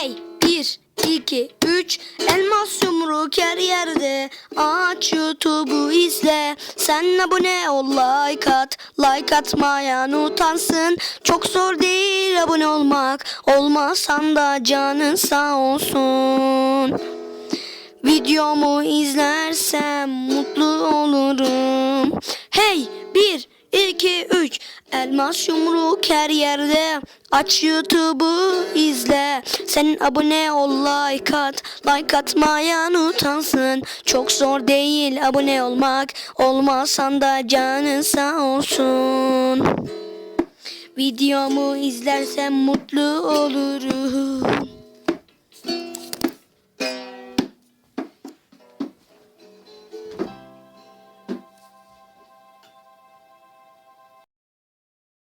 2, 3 Elmas yumruk her yerde Aç YouTube'u izle Sen abone ol like at Like atmayan utansın Çok zor değil abone olmak Olmasan da canın sağ olsun Videomu izlersem mutlu olurum. Hey bir, iki, üç. Elmas yumruk her yerde. Aç YouTube'u izle. Sen abone ol like at. Like atmayan utansın. Çok zor değil abone olmak. Olmasan da canın sağ olsun. Videomu izlersem mutlu olurum.